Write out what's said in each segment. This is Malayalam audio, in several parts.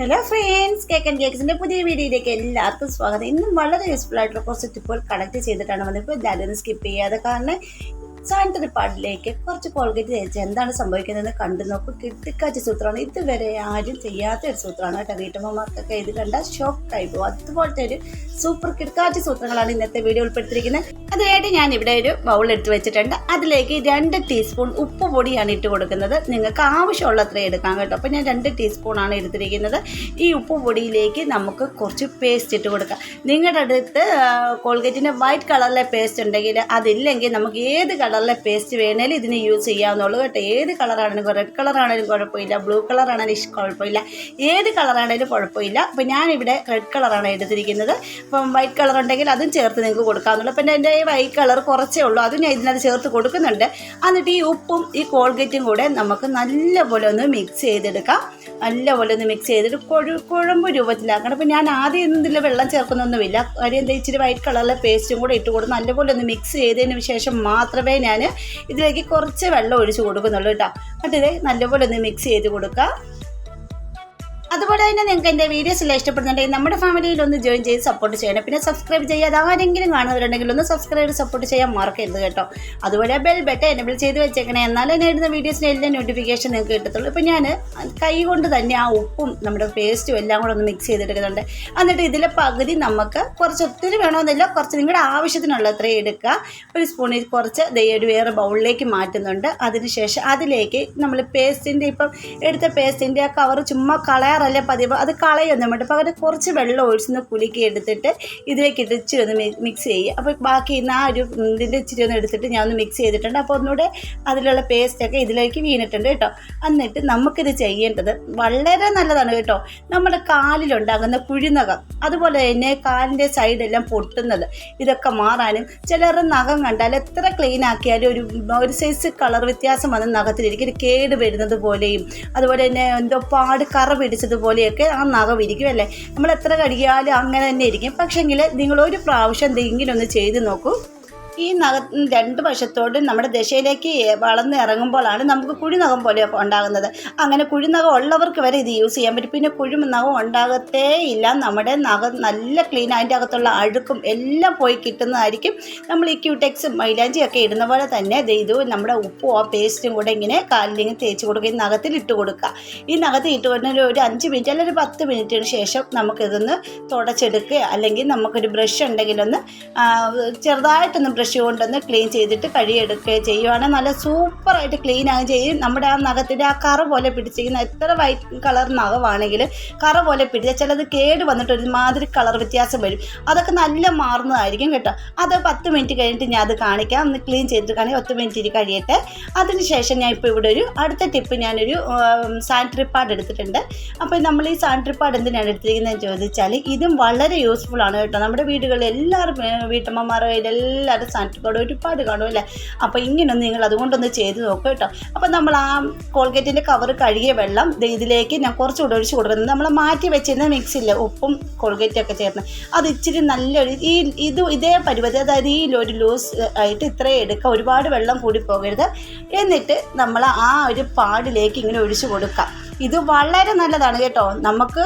ഹലോ ഫ്രണ്ട്സ് കേക്ക് ആൻഡ് കേക്സിന്റെ പുതിയ വീഡിയോയിലേക്ക് എല്ലാവർക്കും സ്വാഗതം. ഇന്നും വളരെ യൂസ്ഫുൾ ആയിട്ടുള്ള കുറച്ച് ടിപ്പുകൾ കളക്ട് ചെയ്തിട്ടാണ് വന്നത്. ഇപ്പോൾ എല്ലാവരും സ്കിപ്പ് ചെയ്യാതെ കാരണം സാനിറ്ററി പാട്ടിലേക്ക് കുറച്ച് കോൾഗേറ്റ് തേച്ച് എന്താണ് സംഭവിക്കുന്നതെന്ന് കണ്ടു നോക്കും. കിട്ടിക്കാച്ച സൂത്രമാണ്. ഇതുവരെ ആരും ചെയ്യാത്ത ഒരു സൂത്രമാണ് കേട്ടോ. വീട്ടമ്മമാർക്കൊക്കെ ഇത് കണ്ട ഷോക്ക് ആയി പോകും. അതുപോലത്തെ ഒരു സൂപ്പർ കിടക്കാച്ച സൂത്രങ്ങളാണ് ഇന്നത്തെ വീഡിയോ ഉൾപ്പെടുത്തിയിരിക്കുന്നത്. അതിനായിട്ട് ഞാൻ ഇവിടെ ഒരു ബൗൾ എടുത്ത് വെച്ചിട്ടുണ്ട്. അതിലേക്ക് രണ്ട് ടീസ്പൂൺ ഉപ്പ് പൊടിയാണ് ഇട്ട് കൊടുക്കുന്നത്. നിങ്ങൾക്ക് ആവശ്യമുള്ള അത്ര എടുക്കാം കേട്ടോ. അപ്പോൾ ഞാൻ രണ്ട് ടീസ്പൂണാണ് എടുത്തിരിക്കുന്നത്. ഈ ഉപ്പ് പൊടിയിലേക്ക് നമുക്ക് കുറച്ച് പേസ്റ്റ് ഇട്ട് കൊടുക്കാം. നിങ്ങളുടെ അടുത്ത് കോൾഗേറ്റിന്റെ വൈറ്റ് കളറിലെ പേസ്റ്റ് ഉണ്ടെങ്കിൽ അതില്ലെങ്കിൽ നമുക്ക് ഏത് കളറിലെ പേസ്റ്റ് വേണേലും ഇതിന് യൂസ് ചെയ്യാവുന്നുള്ളൂ കേട്ടോ. ഏത് കളറാണെങ്കിലും റെഡ് കളറാണെങ്കിലും കുഴപ്പമില്ല ബ്ലൂ കളറാണെങ്കിലും കുഴപ്പമില്ല. ഏത് കളറാണെങ്കിലും കുഴപ്പമില്ല. അപ്പോൾ ഞാനിവിടെ റെഡ് കളറാണ് എടുത്തിരിക്കുന്നത്. അപ്പം വൈറ്റ് കളർ ഉണ്ടെങ്കിൽ അതും ചേർത്ത് നിങ്ങൾക്ക് കൊടുക്കാവുന്നുള്ളൂ. അപ്പം എന്റെ വൈറ്റ് കളർ കുറച്ചേ ഉള്ളൂ. അതും ഞാൻ ഇതിനകത്ത് ചേർത്ത് കൊടുക്കുന്നുണ്ട്. എന്നിട്ട് ഈ ഉപ്പും ഈ കോൾഗേറ്റും കൂടെ നമുക്ക് നല്ലപോലെ ഒന്ന് മിക്സ് ചെയ്തെടുക്കാം. നല്ലപോലെ ഒന്ന് മിക്സ് ചെയ്തിട്ട് കൊഴു കുഴമ്പ് രൂപത്തിലാക്കണം അപ്പോൾ ഞാൻ ആദ്യം ഇതിൽ വെള്ളം ചേർക്കുന്നൊന്നുമില്ല. കാര്യം എന്താ ഇച്ചിരി വൈറ്റ് കളറിലെ പേസ്റ്റും കൂടെ ഇട്ട് കൊടുത്ത് നല്ലപോലെ ഒന്ന് മിക്സ് ചെയ്തതിന് ശേഷം മാത്രമേ ഞാൻ ഇതിലേക്ക് കുറച്ച് വെള്ളം ഒഴിച്ച് കൊടുക്കുന്നുള്ളൂ കേട്ടോ. എന്നിട്ട് നല്ലപോലെ ഒന്ന് മിക്സ് ചെയ്ത് കൊടുക്കുക. അതുപോലെ തന്നെ നിങ്ങൾക്ക് എന്റെ വീഡിയോസ് എല്ലാം ഇഷ്ടപ്പെടുന്നുണ്ടെങ്കിൽ നമ്മുടെ ഫാമിലിയിൽ ഒന്ന് ജോയിൻ ചെയ്ത് സപ്പോർട്ട് ചെയ്യണം. പിന്നെ സബ്സ്ക്രൈബ് ചെയ്യാതെ ആരെങ്കിലും കാണുന്നവരുണ്ടെങ്കിൽ ഒന്ന് സബ്സ്ക്രൈബ് സപ്പോർട്ട് ചെയ്യാൻ മറക്കരുത് കേട്ടോ. അതുപോലെ ബെൽ ബട്ടൺ എനബിൾ ചെയ്ത് വെച്ചേക്കണേ. എന്നാലേ ഞാൻ ഇടുന്ന വീഡിയോസിന് എല്ലാം നോട്ടിഫിക്കേഷൻ നിങ്ങൾക്ക് കിട്ടത്തുള്ളൂ. ഇപ്പോൾ ഞാൻ കൈ കൊണ്ട് തന്നെ ആ ഉപ്പും നമ്മുടെ പേസ്റ്റും എല്ലാം കൂടെ ഒന്ന് മിക്സ് ചെയ്തെടുക്കുന്നുണ്ട്. എന്നിട്ട് ഇതിലെ പകുതി നമുക്ക് കുറച്ച് ഒത്തിരി വേണമെന്നില്ല. കുറച്ച് നിങ്ങളുടെ ആവശ്യത്തിനുള്ള അത്രയും എടുക്കുക. ഒരു സ്പൂണിൽ കുറച്ച് ഒരു വേറെ ബൗളിലേക്ക് മാറ്റുന്നുണ്ട്. അതിനുശേഷം അതിലേക്ക് നമ്മൾ പേസ്റ്റിന്റെ ഇപ്പം എടുത്ത പേസ്റ്റിന്റെ ആ കവർ ചുമ്മാ കളയാറല്ലേ പതിവ്? അത് കളയൊന്നും വേണ്ട പകരം കുറച്ച് വെള്ളം ഒഴിച്ചൊന്ന് കുലുക്കി എടുത്തിട്ട് ഇതിലേക്ക് ഇട്ട് ഇച്ചിരി ഒന്ന് മിക്സ് ചെയ്യുക. അപ്പോൾ ബാക്കി ഇന്ന് ആ ഒരു ഇതിന്റെ ഇച്ചിരി ഒന്ന് എടുത്തിട്ട് ഞാൻ ഒന്ന് മിക്സ് ചെയ്തിട്ടുണ്ട്. അപ്പോൾ ഒന്നുകൂടെ അതിലുള്ള പേസ്റ്റൊക്കെ ഇതിലേക്ക് വീണിട്ടുണ്ട് കേട്ടോ. എന്നിട്ട് നമുക്കിത് ചെയ്യേണ്ടത് വളരെ നല്ലതാണ് കേട്ടോ. നമ്മുടെ കാലിലുണ്ടാകുന്ന കുഴിനകം അതുപോലെ തന്നെ കാലിന്റെ സൈഡെല്ലാം പൊട്ടുന്നത് ഇതൊക്കെ മാറാനും ചിലരുടെ നഖം കണ്ടാൽ എത്ര ക്ലീൻ ആക്കിയാലും ഒരു ഒരു സൈസ് കളർ വ്യത്യാസം വന്ന് നഖത്തിലിരിക്കും. കേട് വരുന്നത് പോലെയും അതുപോലെ തന്നെ എന്തോ പാട് കറ പിടിച്ചതുപോലെയൊക്കെ ആ നഖം ഇരിക്കും അല്ലേ നമ്മൾ എത്ര കഴുകിയാലും അങ്ങനെ തന്നെ ഇരിക്കും. പക്ഷേങ്കിൽ നിങ്ങൾ ഒരു പ്രാവശ്യം എന്തെങ്കിലും ഒന്ന് ചെയ്ത് നോക്കൂ. ഈ നഗ രണ്ട് വശത്തോട്ടും നമ്മുടെ ദശയിലേക്ക് വളർന്ന് ഇറങ്ങുമ്പോഴാണ് നമുക്ക് കുഴിനഖം പോലെ ഉണ്ടാകുന്നത്. അങ്ങനെ കുഴിനഖം ഉള്ളവർക്ക് വരെ ഇത് യൂസ് ചെയ്യാൻ പറ്റും. പിന്നെ കുഴിനഖം ഉണ്ടാകത്തേ ഇല്ല. നമ്മുടെ നഖം നല്ല ക്ലീൻ അതിന്റെ അകത്തുള്ള അഴുക്കും എല്ലാം പോയി കിട്ടുന്നതായിരിക്കും. നമ്മൾ ഈ ക്യൂടെക്സും മൈലാഞ്ചി ഒക്കെ ഇടുന്ന പോലെ തന്നെ ഇത് നമ്മുടെ ഉപ്പും ആ പേസ്റ്റും കൂടെ ഇങ്ങനെ കാലിലിങ്ങനെ തേച്ച് കൊടുക്കുക. ഈ നഖത്തിൽ ഇട്ട് കൊടുക്കുക. ഈ നഖത്തിൽ ഇട്ട് കൊടുക്കുന്ന ഒരു അഞ്ച് മിനിറ്റ് അല്ലെങ്കിൽ ഒരു പത്ത് മിനിറ്റിന് ശേഷം നമുക്കിതൊന്ന് തുടച്ചെടുക്കുക. അല്ലെങ്കിൽ നമുക്കൊരു ബ്രഷ് ഉണ്ടെങ്കിലൊന്ന് ചെറുതായിട്ടൊന്ന് ബ്രഷ് കൊണ്ടൊന്ന് ക്ലീൻ ചെയ്തിട്ട് കഴുകിയെടുക്കുകയോ ചെയ്യുവാണെങ്കിൽ നല്ല സൂപ്പറായിട്ട് ക്ലീൻ ആകുകയും ചെയ്യും. നമ്മുടെ ആ നഖത്തിന്റെ ആ കറ പോലെ പിടിച്ചിരിക്കുന്ന എത്ര വൈറ്റ് കളർ നഖമാണെങ്കിൽ കറ പോലെ പിടിച്ച ചിലത് കേട് വന്നിട്ട് ഒരുമാതിരി കളർ വ്യത്യാസം വരും. അതൊക്കെ നല്ല മാറുന്നതായിരിക്കും കേട്ടോ. അത് പത്ത് മിനിറ്റ് കഴിഞ്ഞിട്ട് ഞാൻ അത് കാണിക്കാം. ഒന്ന് ക്ലീൻ ചെയ്തിട്ട് കാണിക്കാം പത്ത് മിനിറ്റ് കഴിയട്ടെ. അതിനുശേഷം ഞാൻ ഇപ്പോൾ ഇവിടെ ഒരു അടുത്ത ടിപ്പ് ഞാനൊരു സാനിറ്ററി പാഡ് എടുത്തിട്ടുണ്ട്. അപ്പോൾ നമ്മൾ ഈ സാനിറ്ററി പാഡ് എന്തിനാണ് എടുത്തിരിക്കുന്നതെന്ന് ചോദിച്ചാൽ ഇതും വളരെ യൂസ്ഫുൾ ആണ് കേട്ടോ. നമ്മുടെ വീടുകളിൽ എല്ലാവരും വീട്ടമ്മമാരുടെ എല്ലാവരും പാഡ് ഒരുപാട് കാണുമല്ലേ? അപ്പോൾ ഇങ്ങനെ നിങ്ങൾ അതുകൊണ്ടൊന്ന് ചെയ്ത് നോക്കുക കേട്ടോ. അപ്പോൾ നമ്മൾ ആ കോൾഗേറ്റിന്റെ കവർ കഴുകിയ വെള്ളം ഇതിലേക്ക് ഞാൻ കുറച്ചുകൂടെ ഒഴിച്ച് കൊടുക്കുന്നത് നമ്മൾ മാറ്റി വെച്ചിരുന്ന മിക്സില്ല ഉപ്പും കോൾഗേറ്റൊക്കെ ചേർന്ന്. അത് ഇച്ചിരി നല്ലൊരു ഈ ഇത് ഇതേ പരിപാടി അതായത് ഈ ഒരു ലൂസ് ആയിട്ട് ഇത്രയും എടുക്കുക ഒരുപാട് വെള്ളം കൂടി പോകരുത്. എന്നിട്ട് നമ്മൾ ആ ഒരു പാടിലേക്ക് ഇങ്ങനെ ഒഴിച്ചു കൊടുക്കാം. ഇത് വളരെ നല്ലതാണ് കേട്ടോ. നമുക്ക്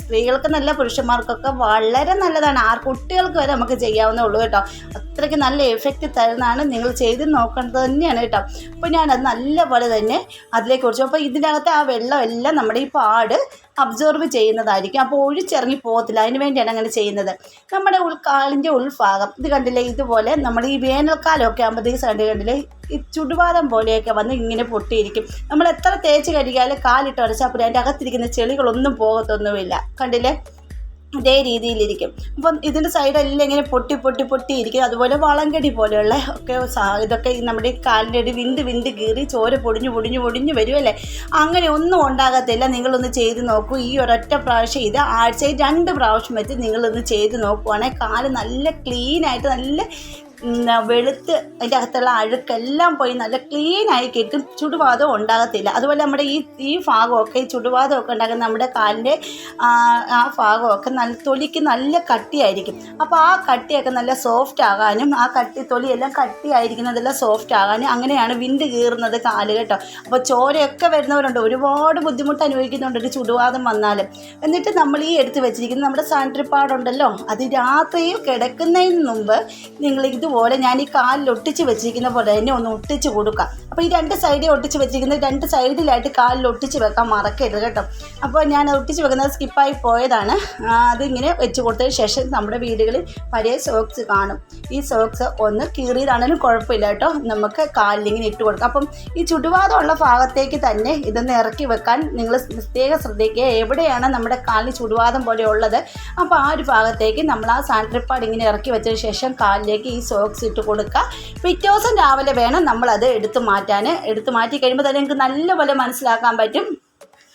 സ്ത്രീകൾക്ക് നല്ല പുരുഷന്മാർക്കൊക്കെ വളരെ നല്ലതാണ്. ആ കുട്ടികൾക്ക് വരെ നമുക്ക് ചെയ്യാവുന്നേ ഉള്ളൂ കേട്ടോ. അത്രയ്ക്ക് നല്ല എഫക്റ്റ് തരുന്നതാണ് നിങ്ങൾ ചെയ്ത് നോക്കേണ്ടത് തന്നെയാണ് കേട്ടോ. അപ്പോൾ ഞാനത് നല്ലപോലെ തന്നെ അതിലേക്ക് കുറിച്ചു അപ്പോൾ ഇതിനകത്ത് ആ വെള്ളം എല്ലാം നമ്മുടെ ഈ പാട് അബ്സോർവ് ചെയ്യുന്നതായിരിക്കും. അപ്പോൾ ഒഴിച്ചിറങ്ങി പോകത്തില്ല. അതിന് വേണ്ടിയാണ് അങ്ങനെ ചെയ്യുന്നത്. നമ്മുടെ ഉൾക്കാലിന്റെ ഉൾഭാഗം ഇത് കണ്ടില്ലേ? ഇതുപോലെ നമ്മൾ ഈ വേനൽക്കാലമൊക്കെ ആകുമ്പോഴത്തേക്ക് സൈഡ് കണ്ടില്ലേ? ഈ ചുടുവാദം പോലെയൊക്കെ വന്ന് ഇങ്ങനെ പൊട്ടിയിരിക്കും. നമ്മൾ എത്ര തേച്ച് കഴുകിയാലും കാലിട്ട് ഉരച്ചാൽ അപ്പോൾ അതിന്റെ അകത്തിരിക്കുന്ന ചെളികളൊന്നും പോകത്തൊന്നുമില്ല. കണ്ടില്ലേ? ഇതേ രീതിയിലിരിക്കും. അപ്പം ഇതിന്റെ സൈഡെല്ലാം ഇങ്ങനെ പൊട്ടി പൊട്ടി പൊട്ടി ഇരിക്കും. അതുപോലെ വളങ്കടി പോലെയുള്ള ഒക്കെ ഇതൊക്കെ നമ്മുടെ കാലിന്റെ അടി വിണ്ട് വിണ്ട് കീറി ചോര പൊടിഞ്ഞു പൊടിഞ്ഞു പൊടിഞ്ഞു വരുമല്ലേ അങ്ങനെ ഒന്നും ഉണ്ടാകത്തില്ല. നിങ്ങളൊന്ന് ചെയ്ത് നോക്കൂ. ഈ ഒരൊറ്റ പ്രാവശ്യം ഇത് ആഴ്ചയിൽ രണ്ട് പ്രാവശ്യം വെച്ച് നിങ്ങളൊന്ന് ചെയ്ത് നോക്കുവാണെങ്കിൽ കാൽ നല്ല ക്ലീനായിട്ട് നല്ല വെളുത്ത് അതിന്റെ അകത്തുള്ള അഴുക്കെല്ലാം പോയി നല്ല ക്ലീൻ ആയി കിട്ടും ചുടുവാദം ഉണ്ടാകത്തില്ല. അതുപോലെ നമ്മുടെ ഈ ഈ ഭാഗമൊക്കെ ഈ ചുടുവാദമൊക്കെ ഉണ്ടാകുന്ന നമ്മുടെ കാലിന്റെ ആ ഭാഗമൊക്കെ നല്ല തൊലിക്ക് നല്ല കട്ടിയായിരിക്കും. അപ്പോൾ ആ കട്ടിയൊക്കെ നല്ല സോഫ്റ്റ് ആകാനും ആ കട്ടി തൊലിയെല്ലാം കട്ടിയായിരിക്കുന്നതെല്ലാം സോഫ്റ്റ് ആകാനും അങ്ങനെയാണ് വിണ്ട് കീറുന്നത് കാൽ കേട്ടോ. അപ്പോൾ ചോരയൊക്കെ വരുന്നവരുണ്ട്. ഒരുപാട് ബുദ്ധിമുട്ട് അനുഭവിക്കുന്നുണ്ട് ഒരു ചുടുവാദം വന്നാൽ എന്നിട്ട് നമ്മൾ ഈ എടുത്ത് വെച്ചിരിക്കുന്നത് നമ്മുടെ സാനിറ്ററി പാഡ് ഉണ്ടല്ലോ അത് രാത്രി കിടക്കുന്നതിന് മുമ്പ് നിങ്ങൾ ഇതുപോലെ ഞാൻ ഈ കാലിൽ ഒട്ടിച്ച് വെച്ചിരിക്കുന്ന പോലെ തന്നെ ഒന്ന് ഒട്ടിച്ച് കൊടുക്കുക അപ്പോൾ ഈ രണ്ട് സൈഡിൽ ഒട്ടിച്ച് വെച്ചിരിക്കുന്നത് രണ്ട് സൈഡിലായിട്ട് കാലിൽ ഒട്ടിച്ച് വെക്കാൻ മറക്കരുത് കേട്ടോ. അപ്പോൾ ഞാൻ ഒട്ടിച്ച് വെക്കുന്നത് സ്കിപ്പായി പോയതാണ്. അതിങ്ങനെ വെച്ച് കൊടുത്തതിന് ശേഷം നമ്മുടെ വീടുകളിൽ പഴയ സോക്സ് കാണും. ഈ സോക്സ് ഒന്ന് കീറിയതാണെങ്കിലും കുഴപ്പമില്ല കേട്ടോ. നമുക്ക് കാലിലിങ്ങനെ ഇട്ട് കൊടുക്കാം. അപ്പം ഈ ചുടുവാദമുള്ള ഭാഗത്തേക്ക് തന്നെ ഇതൊന്ന് ഇറക്കി വെക്കാൻ നിങ്ങൾ പ്രത്യേകം ശ്രദ്ധിക്കുക. എവിടെയാണ് നമ്മുടെ കാലിന് ചുടുവാദം പോലെ ഉള്ളത്? അപ്പോൾ ആ ഒരു ഭാഗത്തേക്ക് നമ്മൾ ആ സാനിറ്ററി പാഡ് ഇങ്ങനെ ഇറക്കി വെച്ചതിന് ശേഷം കാലിലേക്ക് ഈ സോക്സ് ഇട്ട് കൊടുക്കുക. പിറ്റേ ദിവസം രാവിലെ വേണം നമ്മളത് എടുത്ത് മാറ്റാൻ. എടുത്ത് മാറ്റി കഴിയുമ്പോൾ തന്നെ നിങ്ങൾക്ക് നല്ലപോലെ മനസ്സിലാക്കാൻ പറ്റും.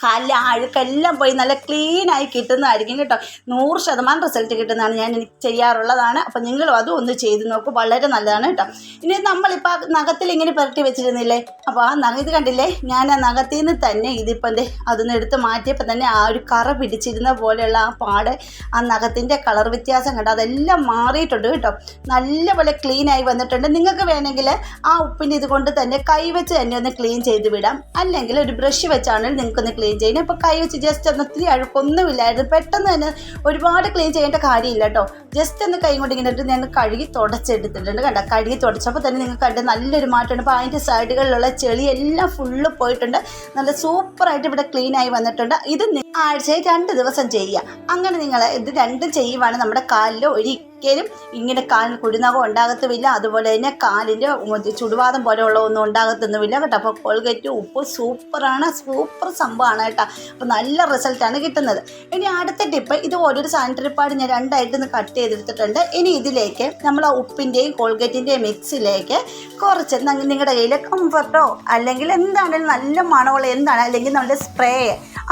കാലിലെ അഴുക്കെല്ലാം പോയി നല്ല ക്ലീനായി കിട്ടുന്നതായിരിക്കും കേട്ടോ. നൂറ് ശതമാനം റിസൾട്ട് കിട്ടുന്നതാണ് ഞാൻ എനിക്ക് ചെയ്യാറുള്ളതാണ്. അപ്പം നിങ്ങളും അതും ഒന്ന് ചെയ്ത് നോക്കൂ. വളരെ നല്ലതാണ് കേട്ടോ. ഇനി നമ്മളിപ്പോൾ നഖത്തിൽ ഇങ്ങനെ പുരട്ടി വെച്ചിരുന്നില്ലേ? അപ്പോൾ ആ നഖ ഇത് കണ്ടില്ലേ? ഞാൻ ആ നഖത്തിൽ നിന്ന് തന്നെ ഇതിപ്പോൾ എന്തേ അതൊന്ന് എടുത്ത് മാറ്റിയപ്പോൾ തന്നെ ആ ഒരു കറ പിടിച്ചിരുന്ന പോലെയുള്ള ആ പാട് ആ നഖത്തിന്റെ കളർ വ്യത്യാസം കണ്ടോ? അതെല്ലാം മാറിയിട്ടുണ്ട് കേട്ടോ. നല്ലപോലെ ക്ലീനായി വന്നിട്ടുണ്ട്. നിങ്ങൾക്ക് വേണമെങ്കിൽ ആ ഉപ്പിന്റെ ഇതുകൊണ്ട് തന്നെ കൈവച്ച് തന്നെ ഒന്ന് ക്ലീൻ ചെയ്ത് വിടാം. അല്ലെങ്കിൽ ഒരു ബ്രഷ് വെച്ചാണെങ്കിൽ നിങ്ങൾക്കൊന്ന് ക്ലീൻ ചെയ്യണം. ഇപ്പോൾ കൈ വെച്ച് ജസ്റ്റ് ഒന്ന് ഒത്തിരി അഴുക്കൊന്നുമില്ലായിരുന്നു. പെട്ടെന്ന് തന്നെ ഒരുപാട് ക്ലീൻ ചെയ്യേണ്ട കാര്യമില്ല കേട്ടോ. ജസ്റ്റ് ഒന്ന് കൈ കൊണ്ട് ഇങ്ങനെ ഞാൻ കഴുകി തുടച്ചെടുത്തിട്ടുണ്ട് കണ്ടോ? കഴുകി തുടച്ചപ്പോൾ തന്നെ നിങ്ങൾക്ക് കണ്ട് നല്ലൊരു മാറ്റമുണ്ട്. അപ്പോൾ അതിന്റെ സൈഡുകളിലുള്ള ചെളി എല്ലാം ഫുള്ള് പോയിട്ടുണ്ട്. നല്ല സൂപ്പറായിട്ട് ഇവിടെ ക്ലീൻ ആയി വന്നിട്ടുണ്ട്. ഇത് ആഴ്ചയിൽ രണ്ട് ദിവസം ചെയ്യുക. അങ്ങനെ നിങ്ങൾ ഇത് രണ്ടും ചെയ്യുവാണ് നമ്മുടെ കാലിൽ ഒരിക്കലും ഇങ്ങനെ കാലിൽ കുടിനകം ഉണ്ടാകത്തുമില്ല. അതുപോലെ തന്നെ കാലിന്റെ ചുടുവാദം പോലെയുള്ള ഒന്നും ഉണ്ടാകത്തൊന്നുമില്ല കേട്ടോ. അപ്പോൾ കോൾഗേറ്റ് ഉപ്പ് സൂപ്പറാണ്. സൂപ്പർ സംഭവമാണ് കേട്ടോ. അപ്പോൾ നല്ല റിസൾട്ടാണ് കിട്ടുന്നത്. ഇനി അടുത്ത ടിപ്പ് ഇത് ഓരോരു സാനിറ്ററി പാഡ് ഞാൻ രണ്ടായിട്ട് ഒന്ന് കട്ട് ചെയ്തെടുത്തിട്ടുണ്ട്. ഇനി ഇതിലേക്ക് നമ്മൾ ആ ഉപ്പിന്റെയും കോൾഗേറ്റിന്റെയും മിക്സിലേക്ക് കുറച്ച് നിങ്ങളുടെ കയ്യിൽ കംഫർട്ടോ അല്ലെങ്കിൽ എന്താണെങ്കിലും നല്ല മണമുള്ള എന്താണ് അല്ലെങ്കിൽ നമ്മുടെ സ്പ്രേ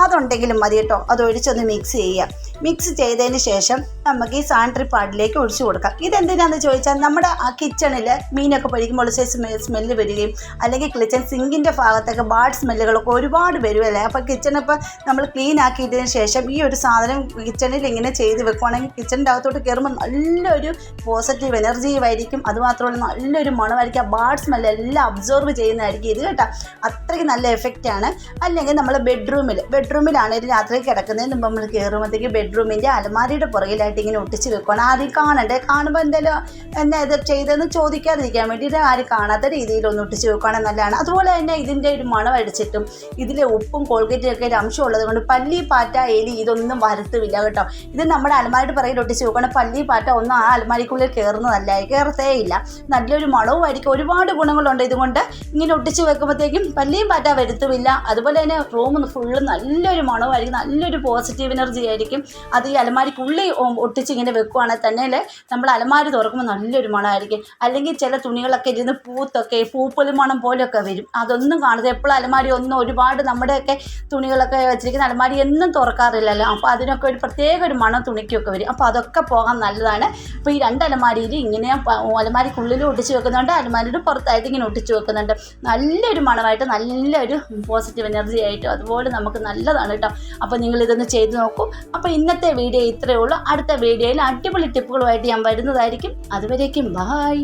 അതുണ്ടെങ്കിലും മതി കേട്ടോ. അത് ഒഴിച്ചൊന്ന് മിക്സ് ചെയ്യുക. മിക്സ് ചെയ്തതിന് ശേഷം നമുക്ക് ഈ സാനിറ്ററി പാഡിലേക്ക് ഒഴിച്ചു കൊടുക്കാം. ഇതെന്തിനാന്ന് ചോദിച്ചാൽ നമ്മുടെ ആ കിച്ചണിൽ മീനൊക്കെ പൊഴിക്കുമ്പോൾ സൈസ് സ്മെല്ല് വരികയും അല്ലെങ്കിൽ കിച്ചൺ സിങ്കിന്റെ ഭാഗത്തൊക്കെ ബാഡ് സ്മെല്ലുകളൊക്കെ ഒരുപാട് വരുമല്ലേ അപ്പോൾ കിച്ചൺ ഇപ്പോൾ നമ്മൾ ക്ലീൻ ആക്കിയതിന് ശേഷം ഈ ഒരു സാധനം കിച്ചണിൽ ഇങ്ങനെ ചെയ്ത് വെക്കുവാണെങ്കിൽ കിച്ചണിന്റെ അകത്തോട്ട് കയറുമ്പോൾ നല്ലൊരു പോസിറ്റീവ് എനർജിയുമായിരിക്കും അതുമാത്രമല്ല നല്ലൊരു മണമായിരിക്കും. ആ ബാഡ് സ്മെല്ല് എല്ലാം അബ്സോർവ് ചെയ്യുന്നതായിരിക്കും ഇത് കേട്ടോ. അത്രയ്ക്ക് നല്ല എഫക്റ്റാണ് അല്ലെങ്കിൽ നമ്മൾ ബെഡ്റൂമിൽ ബെഡ്റൂമിലാണെങ്കിൽ രാത്രി കിടക്കുന്നതിന് മുമ്പ് നമ്മൾ കയറുമ്പോഴത്തേക്ക് ബെഡ്റൂമിന്റെ അലമാരിയുടെ പുറകിലായിട്ട് ഇങ്ങനെ ഒട്ടിച്ച് വെക്കണം ആരും കാണണ്ടേ? കാണുമ്പോൾ എന്തെങ്കിലും എന്നാ ഇത് ചെയ്തതെന്ന് ചോദിക്കാതിരിക്കാൻ വേണ്ടിയിട്ട് ആരും കാണാത്ത രീതിയിൽ ഒന്ന് ഒട്ടിച്ച് വെക്കുകയാണെങ്കിൽ നല്ലതാണ്. അതുപോലെ തന്നെ ഇതിന്റെ ഒരു മണം അടിച്ചിട്ടും ഇതിലെ ഉപ്പും കോൾഗേറ്റും ഒക്കെ ഒരു അംശം ഉള്ളത് കൊണ്ട് പല്ലി പാറ്റ എലി ഇതൊന്നും വരത്തുമില്ല കേട്ടോ. ഇത് നമ്മുടെ അലമാരിയുടെ പുറകിൽ ഒട്ടിച്ച് വെക്കണം പല്ലി പാറ്റ ഒന്നും ആ അലമാരിക്കുള്ളിൽ കയറുന്നതല്ല കയറത്തേ ഇല്ല. നല്ലൊരു മണവും ആയിരിക്കും ഒരുപാട് ഗുണങ്ങളുണ്ട് ഇതുകൊണ്ട് ഇങ്ങനെ ഒട്ടിച്ച് വെക്കുമ്പോഴത്തേക്കും പല്ലിയും പാറ്റ വരുത്തുമില്ല. അതുപോലെ തന്നെ റൂം ഫുള്ള് നല്ലൊരു മണവുമായിരിക്കും നല്ലൊരു പോസിറ്റീവ് എനർജി ആയിരിക്കും. അത് ഈ അലമാരിക്കുള്ളിൽ ഒട്ടിച്ച് ഇങ്ങനെ വെക്കുവാണെങ്കിൽ തന്നെ നമ്മൾ അലമാരി തുറക്കുമ്പോൾ നല്ലൊരു മണമായിരിക്കും അല്ലെങ്കിൽ ചില തുണികളൊക്കെ ഇരുന്ന് പൂത്തൊക്കെ പൂപ്പൊലി മണം പോലെയൊക്കെ വരും. അതൊന്നും കാണുന്നത് എപ്പോഴും അലമാരി ഒന്നും ഒരുപാട് നമ്മുടെയൊക്കെ തുണികളൊക്കെ വെച്ചിരിക്കുന്ന അലമാരി എന്നും തുറക്കാറില്ലല്ലോ. അപ്പോൾ അതിനൊക്കെ ഒരു പ്രത്യേക ഒരു മണം തുണിക്കൊക്കെ വരും. അപ്പോൾ അതൊക്കെ പോകാൻ നല്ലതാണ്. അപ്പോൾ ഈ രണ്ട് അലമാരിയിൽ ഇങ്ങനെ അലമാരിക്കുള്ളിൽ ഒട്ടിച്ച് വെക്കുന്നുണ്ട്. അലമാരിയുടെ പുറത്തായിട്ട് ഇങ്ങനെ ഒട്ടിച്ച് വെക്കുന്നുണ്ട്. നല്ലൊരു മണമായിട്ട് നല്ലൊരു പോസിറ്റീവ് എനർജി ആയിട്ട് അതുപോലെ നമുക്ക് നല്ലതാണ് കേട്ടോ അപ്പോൾ നിങ്ങൾ ഇതൊന്ന് ചെയ്ത് നോക്കും. അപ്പോൾ ഇന്നത്തെ വീഡിയോ ഇത്രയേ ഉള്ളൂ. അടുത്ത വീഡിയോയിൽ അടിപൊളി ടിപ്പുകളുമായിട്ട് ഞാൻ വരുന്നതായിരിക്കും. അതുവരേക്കും ബായ്